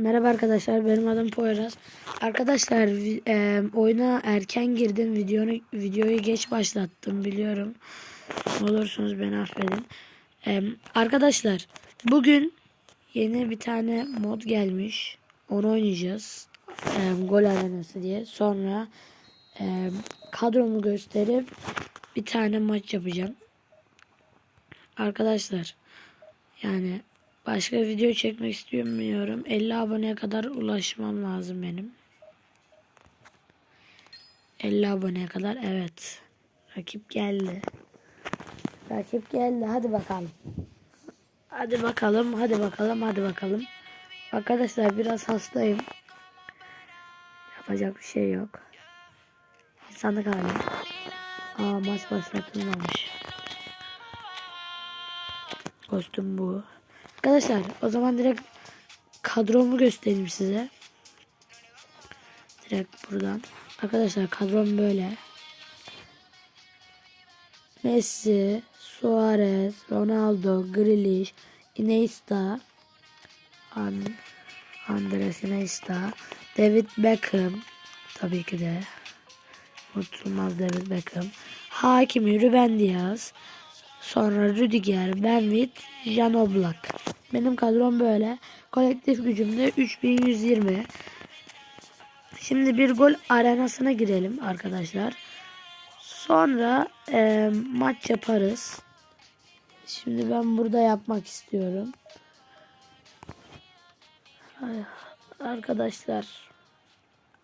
Merhaba arkadaşlar benim adım Poyraz. Arkadaşlar e, oyuna erken girdim videonu videoyu geç başlattım biliyorum. Olursunuz beni affedin. E, arkadaşlar bugün yeni bir tane mod gelmiş. Onu oynayacağız. E, gol arenası diye. Sonra e, kadromu gösterip bir tane maç yapacağım. Arkadaşlar yani başka video çekmek istemiyorum. 50 aboneye kadar ulaşmam lazım benim. 50 aboneye kadar evet. Rakip geldi. Rakip geldi. Hadi bakalım. Hadi bakalım. Hadi bakalım. Hadi bakalım. Arkadaşlar biraz hastayım. Yapacak bir şey yok. İnsanlık hali. Aa maç başlatılmamış. Kostüm bu. Arkadaşlar o zaman direkt kadromu göstereyim size. Direkt buradan. Arkadaşlar kadrom böyle. Messi, Suarez, Ronaldo, Grealish, Iniesta, An Andres Iniesta, David Beckham tabii ki de unutulmaz David Beckham. Hakimi Ruben Diaz, Sonra Rüdiger, Benvit, Jan Oblak. Benim kadrom böyle. Kolektif gücümde 3120. Şimdi bir gol arenasına girelim arkadaşlar. Sonra e, maç yaparız. Şimdi ben burada yapmak istiyorum. Arkadaşlar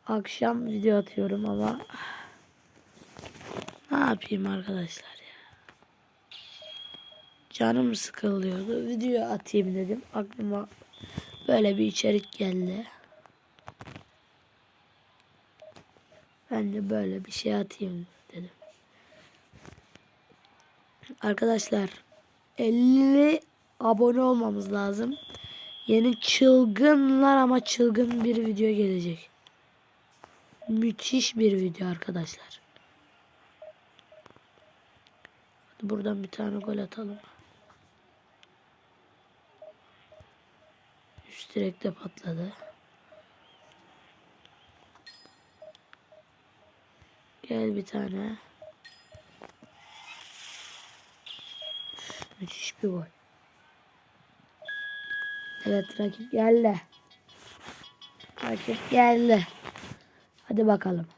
akşam video atıyorum ama ne yapayım arkadaşlar. Canım sıkılıyordu. Video atayım dedim. Aklıma böyle bir içerik geldi. Ben de böyle bir şey atayım dedim. Arkadaşlar 50 abone olmamız lazım. Yeni çılgınlar ama çılgın bir video gelecek. Müthiş bir video arkadaşlar. Buradan bir tane gol atalım. Üst direkte patladı. Gel bir tane. Müthiş bir gol. Evet rakip geldi. Rakip geldi. Hadi bakalım.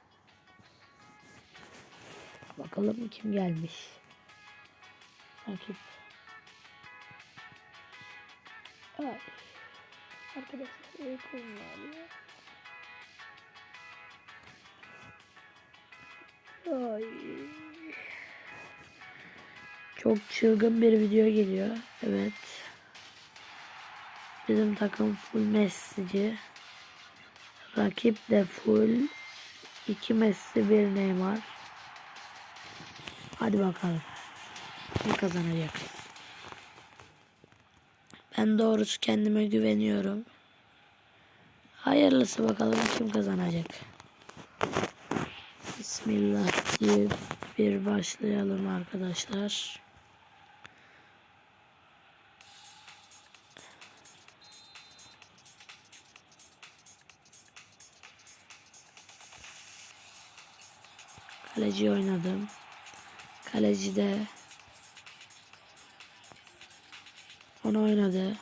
Bakalım kim gelmiş. Rakip. Ay. Arkadaşlar uykum var ya. Ay. Çok çılgın bir video geliyor. Evet. Bizim takım full Messi'ci. Rakip de full. iki Messi bir Neymar. Hadi bakalım. Kim kazanacak? Ben doğrusu kendime güveniyorum. Hayırlısı bakalım kim kazanacak. Bismillah diye bir başlayalım arkadaşlar. Kaleci oynadım. Kaleci de onu oynadı.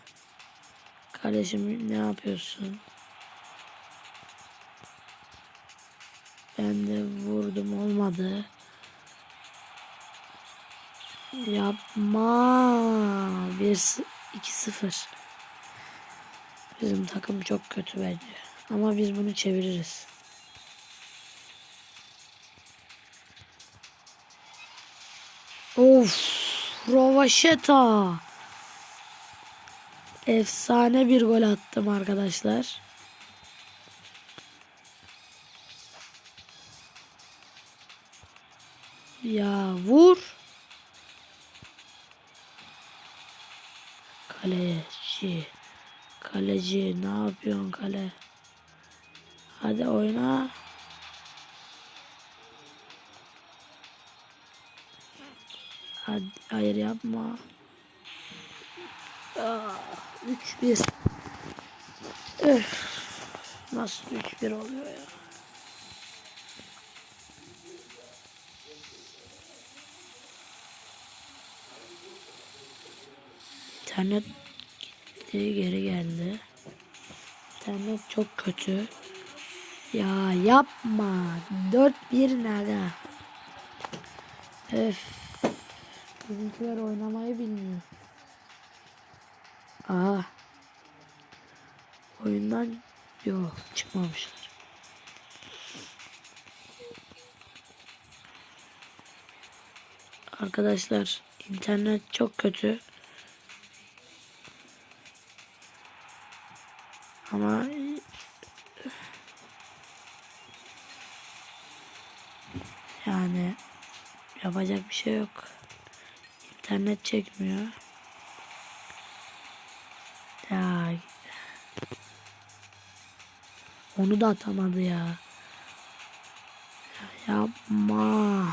Kardeşim ne yapıyorsun? Ben de vurdum olmadı. Yapma. 1 2-0. Bizim takım çok kötü bence. Ama biz bunu çeviririz. Of, Rovaşeta. Efsane bir gol attım arkadaşlar. Ya vur. Kaleci. Kaleci ne yapıyorsun kale? Hadi oyna. Hadi, hayır yapma. Aa, 3-1. Öf. Nasıl 3-1 oluyor ya? İnternet gitti geri geldi. İnternet çok kötü. Ya yapma. 4-1 nerede? Öf. Bizimkiler oynamayı bilmiyor. Aa. Oyundan yok çıkmamışlar. Arkadaşlar internet çok kötü. Ama yani yapacak bir şey yok. İnternet çekmiyor. Onu da atamadı ya. ya yapma.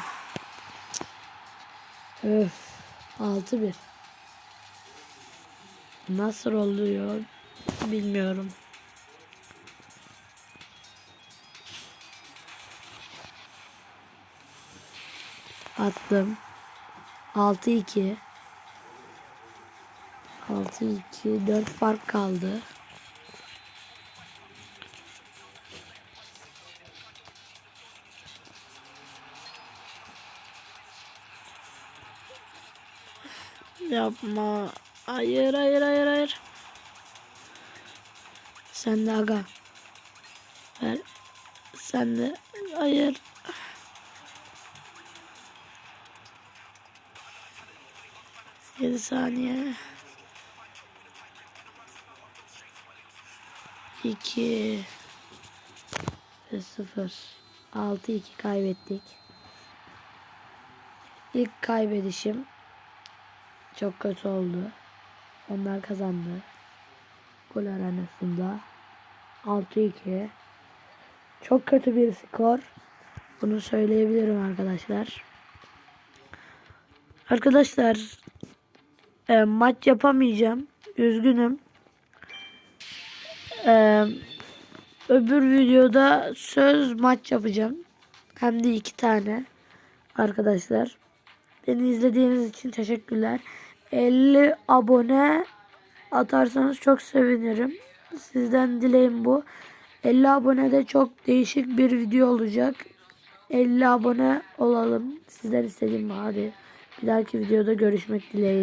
Öf. 6-1. Nasıl oluyor bilmiyorum. Attım. 6-2. 6-2. 4 fark kaldı. Yapma. Hayır hayır hayır hayır. Sen de aga. Ver. Sen de. Hayır. Yedi saniye. İki. Ve sıfır. Altı iki kaybettik. İlk kaybedişim çok kötü oldu. Onlar kazandı. Gol arenasında. 6-2. Çok kötü bir skor. Bunu söyleyebilirim arkadaşlar. Arkadaşlar e, maç yapamayacağım. Üzgünüm. E, öbür videoda söz maç yapacağım. Hem de iki tane. Arkadaşlar. Beni izlediğiniz için teşekkürler. 50 abone atarsanız çok sevinirim. Sizden dileğim bu. 50 abonede çok değişik bir video olacak. 50 abone olalım. Sizden istediğim. Hadi bir dahaki videoda görüşmek dileğiyle.